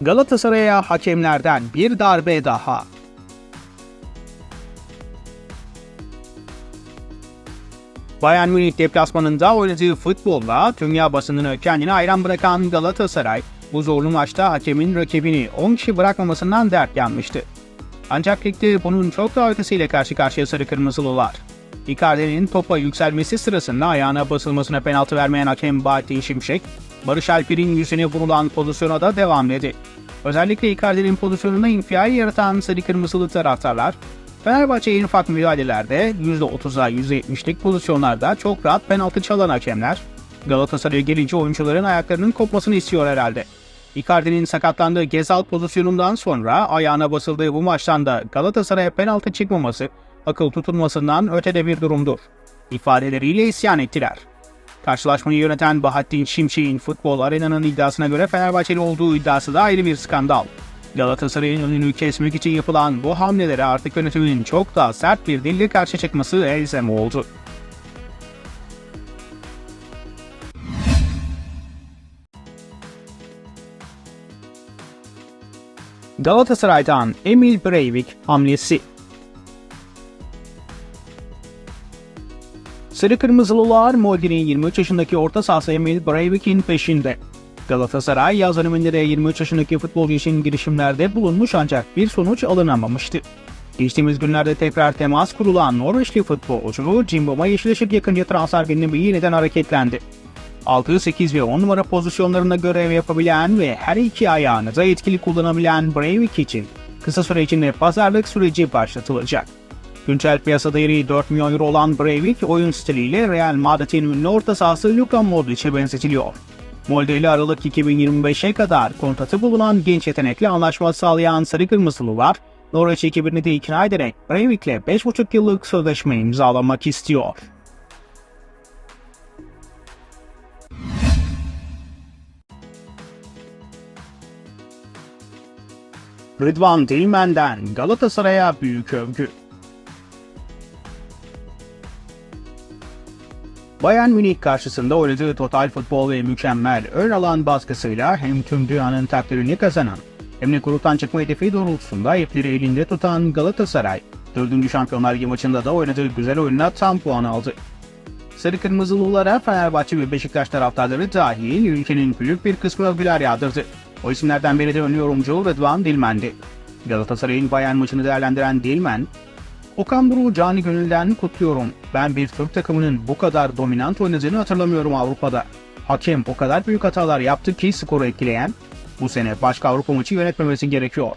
Galatasaray'a hakemlerden bir darbe daha. Bayern Münih deplasmanında oynadığı futbolla dünya basınını kendine hayran bırakan Galatasaray, bu zorlu maçta hakemin rakibini 10 kişi bırakmamasından dert yanmıştı. Ancak ligde bunun çok daha ötesiyle karşı karşıya sarı kırmızılılar. Icardi'nin topa yükselmesi sırasında ayağına basılmasına penaltı vermeyen hakem Bahattin Şimşek, Barış Alper'in yüzüne vurulan pozisyona da devam dedi. Özellikle Icardi'nin pozisyonunda infial yaratan sarı kırmızılı taraftarlar, Fenerbahçe en ufak müdahalelerde %30'a %70'lik pozisyonlarda çok rahat penaltı çalan hakemler, Galatasaray'a gelince oyuncuların ayaklarının kopmasını istiyor herhalde. Icardi'nin sakatlandığı Gezal pozisyonundan sonra ayağına basıldığı bu maçtan da Galatasaray'a penaltı çıkmaması akıl tutulmasından ötede bir durumdur. İfadeleriyle isyan ettiler. Karşılaşmayı yöneten Bahattin Şimşek'in futbol arenanın iddiasına göre Fenerbahçeli olduğu iddiası da ayrı bir skandal. Galatasaray'ın önünü kesmek için yapılan bu hamlelere artık yönetimin çok daha sert bir dille karşı çıkması elzem oldu. Galatasaray'dan Emil Breivik hamlesi Sarı Kırmızılılar Molde'nin 23 yaşındaki orta sahası Emil Breivik'in peşinde. Galatasaray yaz döneminde 23 yaşındaki futbolcu için girişimlerde bulunmuş ancak bir sonuç alınamamıştı. Geçtiğimiz günlerde tekrar temas kurulan Norveçli futbolcu Cimbom'a Yeşileşik yakınca transfer gündemi yeniden hareketlendi. 6, 8 ve 10 numara pozisyonlarında görev yapabilen ve her iki ayağını da etkili kullanabilen Breivik için kısa süre içinde pazarlık süreci başlatılacak. Güncel piyasa değeri 4 milyon euro olan Breivik oyun stiliyle Real Madrid'in ünlü orta sahası Luka Modric'e benzetiliyor. Molde ile Aralık 2025'e kadar kontratı bulunan genç yetenekli anlaşma sağlayan Sarı Kırmızılılar, Norveç ekibini de ikna ederek Breivik'le 5,5 yıllık sözleşme imzalamak istiyor. Rıdvan Dilmen'den Galatasaray'a büyük övgü. Bayern Münih karşısında oynadığı total futbol ve mükemmel ön alan baskısıyla hem tüm dünyanın takdirini kazanan hem de gruptan çıkma hedefi doğrultusunda ipleri elinde tutan Galatasaray, 4. Şampiyonlar Ligi maçında da oynadığı güzel oyunla tam puan aldı. Sarı Kırmızılılara Fenerbahçe ve Beşiktaş taraftarları dahil ülkenin büyük bir kısmı övgüler yağdırdı. O isimlerden biri de ünlü yorumcu Rıdvan Dilmen'di. Galatasaray'ın Bayern maçını değerlendiren Dilmen, Okan Buruk'u cani gönülden kutluyorum. Ben bir Türk takımının bu kadar dominant oynadığını hatırlamıyorum Avrupa'da. Hakem o kadar büyük hatalar yaptı ki skoru etkileyen. Bu sene başka Avrupa maçı yönetmemesi gerekiyor.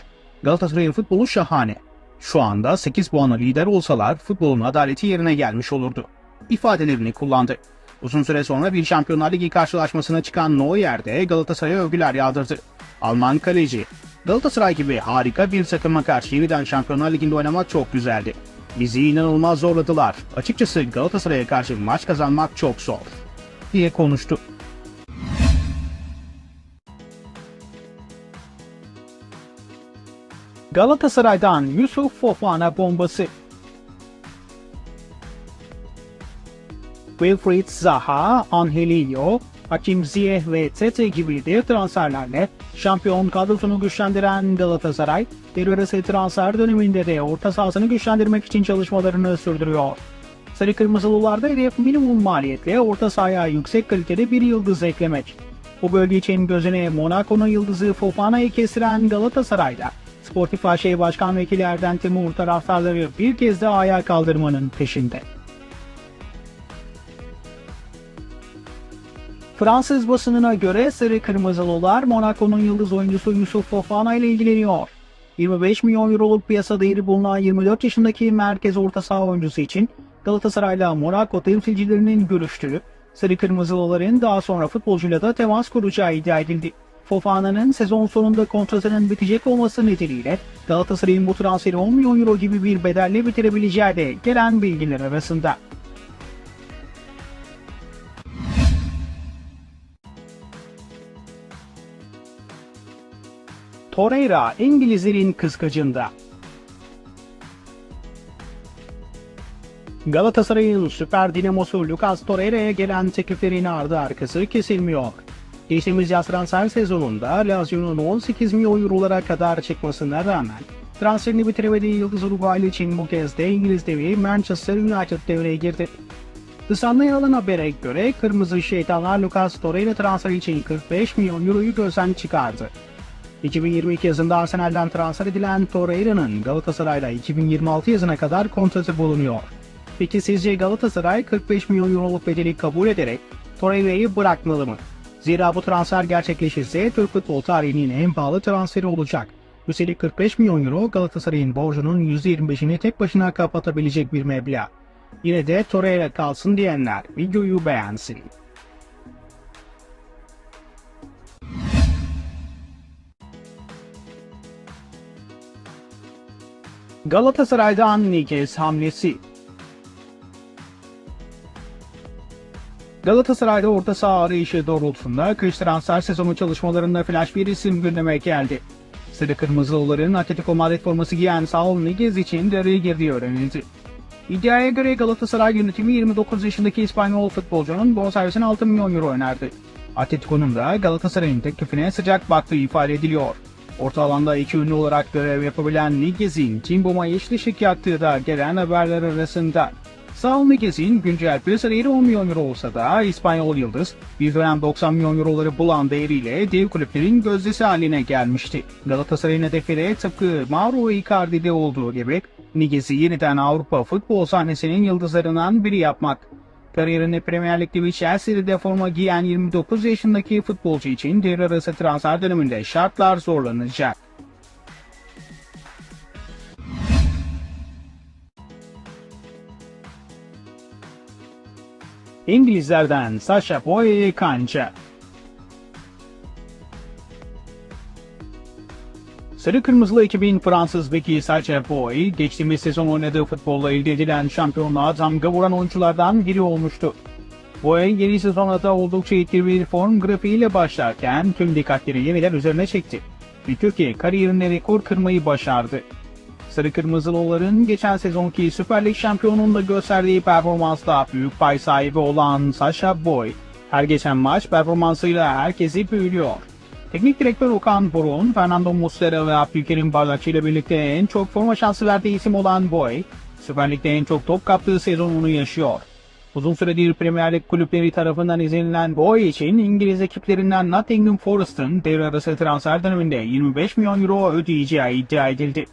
Galatasaray'ın futbolu şahane. Şu anda 8 puanla lider olsalar futbolun adaleti yerine gelmiş olurdu. İfadelerini kullandı. Uzun süre sonra bir Şampiyonlar Ligi karşılaşmasına çıkan Neuer'de Galatasaray'a övgüler yağdırdı. Alman kaleci, Galatasaray gibi harika bir takıma karşı yeniden Şampiyonlar Ligi'nde oynamak çok güzeldi. Bizi inanılmaz zorladılar. Açıkçası Galatasaray'a karşı maç kazanmak çok zor. diye konuştu. Galatasaray'dan Yusuf Fofana bombası. Wilfried Zaha, Angelino, Hakim Ziyech ve Tete gibi dev transferlerle şampiyon kadrosunu güçlendiren Galatasaray, devre transfer döneminde de orta sahasını güçlendirmek için çalışmalarını sürdürüyor. Sarı Kırmızılılarda hedef minimum maliyetle orta sahaya yüksek kalitede bir yıldız eklemek. Bu bölge için gözüne Monaco'nun yıldızı Fofana'yı kestiren Galatasaray'da Sportif AŞ Başkan Vekili Erden Timur taraftarları bir kez daha ayağa kaldırmanın peşinde. Fransız basınına göre Sarı Kırmızılılar Monaco'nun yıldız oyuncusu Yusuf Fofana ile ilgileniyor. 25 milyon euroluk piyasa değeri bulunan 24 yaşındaki merkez orta saha oyuncusu için Galatasaray'la Monaco temsilcilerinin görüştüğü, Sarı Kırmızılıların daha sonra futbolcuyla da temas kuracağı iddia edildi. Fofana'nın sezon sonunda kontratının bitecek olması nedeniyle Galatasaray'ın bu transferi 10 milyon euro gibi bir bedelle bitirebileceği de gelen bilgiler arasında. Torreira İngilizlerin kıskacında. Galatasaray'ın süper dinamosu Lucas Torreira'ya gelen tekliflerin ardı arkası kesilmiyor. Geçtiğimiz yaz transfer sezonunda Lazio'nun 18 milyon eurolara kadar çıkmasına rağmen transferini bitiremediği Yıldız Uruguaylı için bu kez de İngiliz devi Manchester United devreye girdi. Sun'da yer habere göre Kırmızı Şeytanlar Lucas Torreira transferi için 45 milyon euroyu gözden çıkardı. 2022 yazında Arsenal'den transfer edilen Torreira'nın Galatasaray'la 2026 yazına kadar kontratı bulunuyor. Peki sizce Galatasaray 45 milyon euroluk bedeli kabul ederek Torreira'yı bırakmalı mı? Zira bu transfer gerçekleşirse Türk futbol tarihinin en pahalı transferi olacak. Üstelik 45 milyon euro Galatasaray'ın borcunun %25'ini tek başına kapatabilecek bir meblağ. Yine de Torreira kalsın diyenler videoyu beğensin. Galatasaray'dan Niguez hamlesi Galatasaray'da orta saha arayışı doğrultusunda kış transfer sezonu çalışmalarında flash bir isim gündeme geldi. Sarı Kırmızılıların Atletico Madrid forması giyen Saul Niguez için devreye girdiği öğrenildi. İddiaya göre Galatasaray yönetimi 29 yaşındaki İspanyol futbolcunun bonservisine 6 milyon euro önerdi. Atletico'nun da Galatasaray'ın teklifine sıcak baktığı ifade ediliyor. Orta alanda iki ünlü olarak görev yapabilen Niguez'in Timbom'a yeşil ışık yaktığı da gelen haberler arasında. Saul Niguez'in güncel piyasa değeri 10 milyon euro olsa da İspanyol Yıldız bir dönem 90 milyon euroları bulan değeriyle dev kulüplerin gözdesi haline gelmişti. Galatasaray'ın hedefleri tıpkı Mauro Icardi'de olduğu gibi Niguez'i yeniden Avrupa futbol sahnesinin yıldızlarından biri yapmak. Kariyerinde Premier Lig'de ve Chelsea'de forma giyen 29 yaşındaki futbolcu için devre arası transfer döneminde şartlar zorlanacak. İngilizlerden Sasha Boye Kanca Sarı Kırmızılı ekibin Fransız beki Sacha Boy, geçtiğimiz sezon oynadığı futbolla elde edilen şampiyonluğa damga vuran oyunculardan biri olmuştu. Boy yeni sezona da oldukça etkili bir form grafiğiyle başlarken tüm dikkatleri yeniden üzerine çekti. Ve Türkiye kariyerinde rekor kırmayı başardı. Sarı Kırmızılıların geçen sezonki Süper Lig şampiyonunda gösterdiği performansla büyük pay sahibi olan Sasha Boy, her geçen maç performansıyla herkesi büyülüyor. Teknik direktör Okan Burun, Fernando Muslera ve Abdülkerim Bardakçı ile birlikte en çok forma şansı verdiği isim olan Boy, Süper Lig'de en çok top kaptığı sezonunu yaşıyor. Uzun süredir Premier Lig kulüpleri tarafından izlenilen Boy için İngiliz ekiplerinden Nottingham Forest'ın devre arası transfer döneminde 25 milyon euro ödeyeceği iddia edildi.